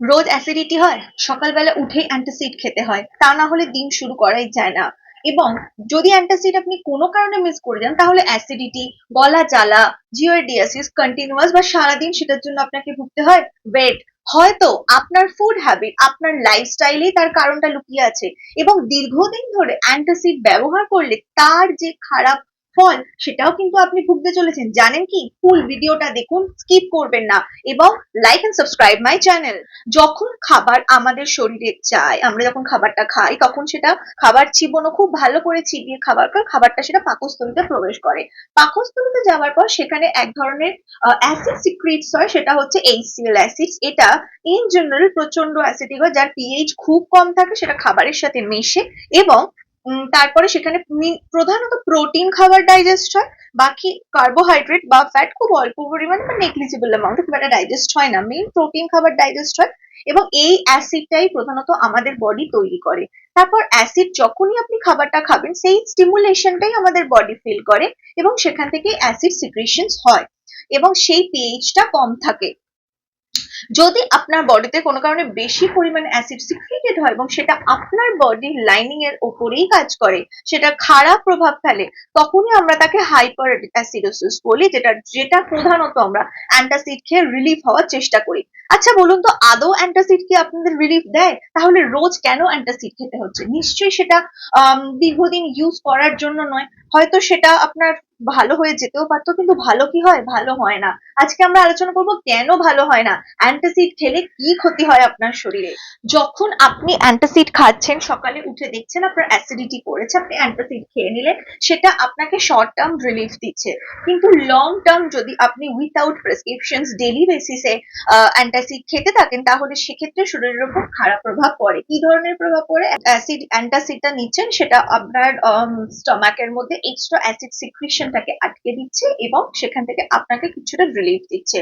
রোজ acidity হয়, সকালবেলা উঠেই অ্যান্টাসিড খেতে হয়, তা না হলে দিন শুরু করাই যায় না। এবং যদি অ্যান্টাসিড আপনি কোনো কারণে মিস করে যান, তাহলে অ্যাসিডিটি গলা জ্বালা জিওডিয়াসিস কন্টিনিউয়াস বা সারাদিন সেটার জন্য আপনাকে ভুগতে হয় ওয়েট হয়তো আপনার ফুড হ্যাবিট আপনার লাইফস্টাইলেই তার কারণটা লুকিয়ে আছে। এবং দীর্ঘদিন ধরে অ্যান্টাসিড ব্যবহার করলে তার যে খারাপ ফল, সেটাও কিন্তু আপনি ভুগতে চলেছেন। জানেন কি? ফুল ভিডিওটা দেখুন স্কিপ করবেন না। এবং like and subscribe my channel যখন খাবার আমাদের শরীরে যায় আমরা যখন খাবারটা খাই, তখন সেটা খাবার চিবনো খুব ভালো করে চিবিয়ে খাবার পর খাবারটা সেটা পাকস্থলিতে প্রবেশ করে। পাকস্থলিতে যাওয়ার পর সেখানে এক ধরনের অ্যাসিড সিক্রিটস হয়, সেটা হচ্ছে এইচসিএল অ্যাসিড এটা ইন জেনারেল প্রচণ্ড অ্যাসিডিক হয়, যার পিএইচ খুব কম থাকে, সেটা খাবারের সাথে মেশে এবং তারপরে সেখানে প্রধানত প্রোটিন খাবার ডাইজেস্ট হয়, বাকি কার্বোহাইড্রেট বা ফ্যাট খুব অল্প পরিমাণে বা নেগলিজিবল অ্যামাউন্ট খুব একটা ডাইজেস্ট হয় না। মেইন প্রোটিন খাবার ডাইজেস্ট হয় এবং এই অ্যাসিডটাই প্রধানত আমাদের বডি তৈরি করে। তারপর অ্যাসিড যখনই আপনি খাবারটা খাবেন, সেই স্টিমুলেশনটাই আমাদের বডি ফিল করে এবং সেখান থেকে অ্যাসিড সিক্রেশনস হয় এবং সেই পিএইচটা কম থাকে। যদি আপনার বডিতে কোনো কারণে বেশি পরিমাণে অ্যাসিড সিক্রেটেড হয় এবং সেটা আপনার বডির লাইনিং এর ওপরেই কাজ করে, সেটা খারাপ প্রভাব ফেলে, তখনই আমরা তাকে হাইপার অ্যাসিডোসিস বলি, যেটা যেটা প্রধানত আমরা অ্যান্টাসিড খেয়ে রিলিফ হওয়ার চেষ্টা করি। আচ্ছা বলুন তো, আদৌ অ্যান্টাসিড কি আপনাদের রিলিফ দেয়? তাহলে রোজ কেন অ্যান্টাসিড খেতে হচ্ছে? নিশ্চয়ই সেটা দীর্ঘদিন ইউজ করার জন্য নয়। হয়তো সেটা আপনার ভালো হয়ে যেতেও পারতো, কিন্তু ভালো কি হয়? ভালো হয় না। আজকে আমরা আলোচনা করব কেন ভালো হয় না? অ্যান্টাসিড খেলে কি ক্ষতি হয় আপনার শরীরে? যখন আপনি অ্যান্টাসিড খাচ্ছেন, সকালে উঠে দেখছেন আপনার অ্যাসিডিটি করেছে আপনি অ্যান্টাসিড খেয়ে নিলেন, সেটা আপনাকে শর্ট টার্ম রিলিফ দিচ্ছে। কিন্তু লং টার্ম যদি আপনি উইথাউট প্রেসক্রিপশনস ডেলি বেসিসে অ্যান্টাসিড খেতে থাকেন, তাহলে সেক্ষেত্রে শরীরের উপর খারাপ প্রভাব পড়ে। কি ধরনের প্রভাব পড়ে? অ্যাসিড, অ্যান্টাসিডটা নিচ্ছেন, সেটা আপনার স্টমাকের মধ্যে এক্সট্রা অ্যাসিড সিক্রিশনটাকে আটকে দিচ্ছে এবং সেখান থেকে আপনাকে কিছুটা রিলিফ দিচ্ছে।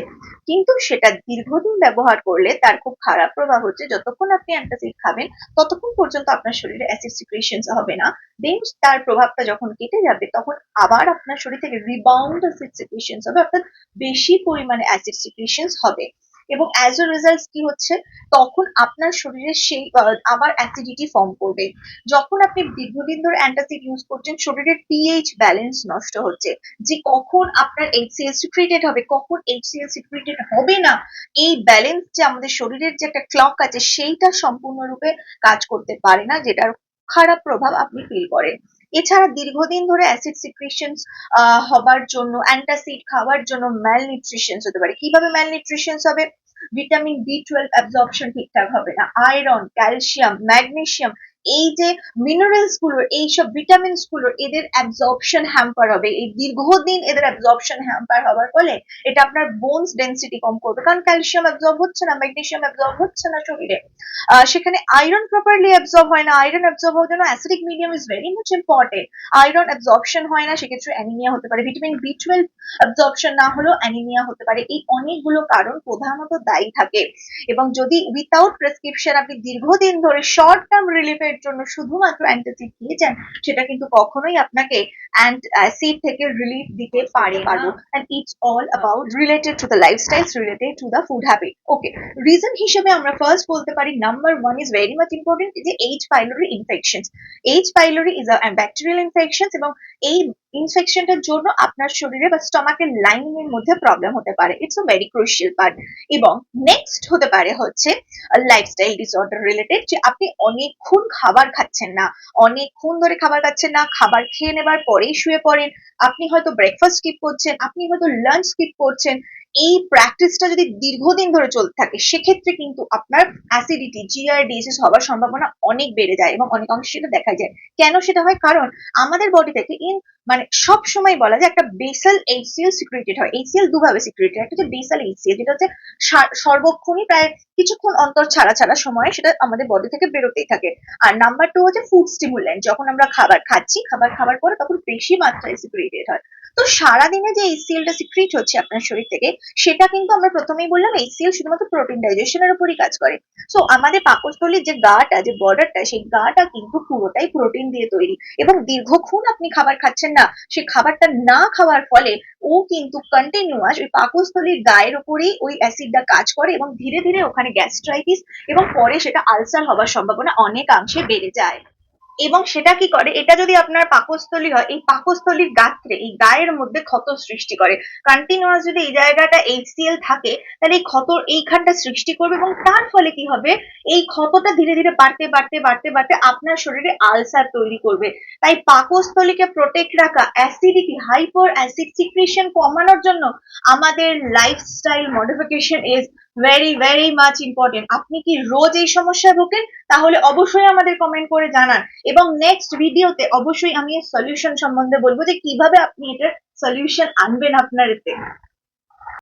কিন্তু সেটা দীর্ঘদিন ব্যবহার করলে তার খুব খারাপ প্রভাব হচ্ছে। যতক্ষণ আপনি অ্যান্টাসিড খাবেন, ততক্ষণ পর্যন্ত আপনার শরীরে অ্যাসিড সিক্রেশনস হবে না। দেন তার প্রভাবটা যখন কেটে যাবে, তখন আবার আপনার শরীর থেকে রিবাউন্ড অ্যাসিড সিক্রেশনস হবে, অর্থাৎ বেশি পরিমাণে অ্যাসিড সিক্রেশনস হবে। এবং অ্যাজ এ রেজাল্ট কি হচ্ছে? তখন আপনার শরীরে সেই আবার অ্যাসিডিটি ফর্ম করবে। যখন আপনি দীর্ঘদিন ধরে অ্যান্টাসিড ইউজ করছেন, শরীরের পিএইচ ব্যালেন্স নষ্ট হচ্ছে। যে কখন আপনার এইচসিএল সিক্রিটেড হবে, কখন এইচসিএল সিক্রিটেড হবে না, এই ব্যালেন্স যে আমাদের শরীরের যে একটা ক্লক আছে, সেইটা সম্পূর্ণরূপে কাজ করতে পারে না, যেটার খারাপ প্রভাব আপনি ফিল করেন। এছাড়া দীর্ঘদিন ধরে অ্যাসিড সিক্রেশনস হবার জন্য অ্যান্টাসিড খাওয়ার জন্য ম্যাল ম্যালনিউট্রিশনস হতে পারে। কীভাবে ম্যালনিউট্রিশনস হবে? ভিটামিন বি টুয়েলভ অ্যাবজর্পশন ঠিকঠাক হবে না। আয়রন ক্যালসিয়াম ম্যাগনেসিয়াম এই যে মিনারেলসগুলোর এইসব ভিটামিনসগুলোর এদের অ্যাবজর্পশন হ্যাম্পার হবে। এই দীর্ঘদিন এদের অ্যাবজর্পশন হ্যাম্পার হওয়ার ফলে এটা আপনার বোনস ডেন্সিটি কম করবে। কারণ ক্যালসিয়াম অ্যাবজর্ব হচ্ছে না ম্যাগনেসিয়াম অ্যাবজর্ব হচ্ছে না শরীরে। সেখানে আয়রন প্রপারলি অ্যাবজর্ব হয় না। আয়রন অ্যাবজর্ব হওয়ার জন্য acidic medium is very much important iron absorption হয় না, সেক্ষেত্রে অ্যানিমিয়া হতে পারে। ভিটামিন বি টুয়েলভ অ্যাবজর্পশন না হলেও অ্যানিমিয়া হতে পারে। এই অনেকগুলো কারণ প্রধানত দায়ী থাকে। এবং যদি উইথাউট প্রেসক্রিপশন আপনি দীর্ঘদিন ধরে শর্ট টার্ম রিলিফের জন্য শুধুমাত্র অ্যান্টাসিড খেয়েছেন সেটা কিন্তু কখনোই আপনাকে অ্যাসিড থেকে রিলিফ দিতে পারে পারব and it's all about related to the lifestyle related to the food habit. Okay reason হিসেবে আমরা ফার্স্ট বলতে পারি number one is very much important যে H pylori infection H pylori is bacterial infection এবং এই ইনফেকশনটার জন্য আপনার শরীরে বা স্টমাকের লাইনিং এর মধ্যে প্রবলেম হতে পারে। It's a very crucial part এবং নেক্সট হতে পারে হচ্ছে লাইফস্টাইল ডিসঅর্ডার রিলেটেড যে আপনি অনেকক্ষণ খাবার খাচ্ছেন না। অনেকক্ষণ ধরে খাবার খাচ্ছেন না, খাবার খেয়ে নেবার পরেই শুয়ে পড়েন। আপনি হয়তো ব্রেকফাস্ট স্কিপ করছেন, আপনি হয়তো লাঞ্চ স্কিপ করছেন। এই প্র্যাকটিসটা যদি দীর্ঘদিন ধরে চলতে থাকে, সেক্ষেত্রে কিন্তু আপনার অ্যাসিডিটি জিআর ডিএসএস হওয়ার সম্ভাবনা অনেক বেড়ে যায় এবং অনেক অংশে সেটা দেখা যায়। কেন সেটা হয়? কারণ আমাদের বডি থেকে ইন মানে সব সময় বলা যায় একটা বেসাল এইচসিএল সিক্রেটেড হয়। এইচসিএল দুভাবে সিক্রেটেড একটা হচ্ছে বেসাল এইচসিএল যেটা হচ্ছে সর্বক্ষণই প্রায় কিছুক্ষণ অন্তর ছাড়া ছাড়া সময়ে সেটা আমাদের বডি থেকে বেরোতেই থাকে। আর নাম্বার টু হচ্ছে ফুড স্টিমুল্যান্ট যখন আমরা খাবার খাচ্ছি, খাবার খাবার পরে তখন বেশি মাত্রায় সিক্রেটেড হয়। তো সারাদিনে যে এইচসিএল টা সিক্রিট হচ্ছে আপনার শরীর থেকে, সেটা কিন্তু আমরা প্রথমেই বললাম এইচসিএল শুধুমাত্র প্রোটিন ডাইজেশনের উপরই কাজ করে। সো আমাদের পাকস্থলীর যে গাটা, যে বর্ডারটা সেই গাটা কিন্তু পুরোটাই প্রোটিন দিয়ে তৈরি। এবং দীর্ঘক্ষণ আপনি খাবার খাচ্ছেন না সেই খাবারটা না খাওয়ার ফলে ও কিন্তু কন্টিনিউয়াস ওই পাকস্থলীর গায়ের উপরেই ওই অ্যাসিডটা কাজ করে এবং ধীরে ধীরে ওখানে গ্যাস্ট্রাইটিস এবং পরে সেটা আলসার হওয়ার সম্ভাবনা অনেকাংশে বেড়ে যায়। এবং সেটা কি করে? এটা যদি আপনার পাকস্থলী হয়, এই পাকস্থলীর গাত্রে, এই গায়ের মধ্যে ক্ষত সৃষ্টি করে। কন্টিনিউয়াস যদি এই জায়গাটা এইচসিএল থাকে, তাহলে এই ক্ষত এইখানটা সৃষ্টি করবে এবং তার ফলে কি হবে? এই ক্ষতটা ধীরে ধীরে বাড়তে বাড়তে বাড়তে বাড়তে আপনার শরীরে আলসার তৈরি করবে। তাই পাকস্থলীকে প্রোটেক্ট রাখা অ্যাসিডিটি হাইপার অ্যাসিড সিক্রেশন কমানোর জন্য আমাদের lifestyle modification is very very much important আপনি কি রোজ এই সমস্যায় ভোগেন? তাহলে অবশ্যই আমাদের কমেন্ট করে জানান। এবং নেক্সট ভিডিওতে অবশ্যই আমি এর সলিউশন সম্বন্ধে বলব যে কীভাবে আপনি এটার সলিউশন আনবেন আপনার এতে।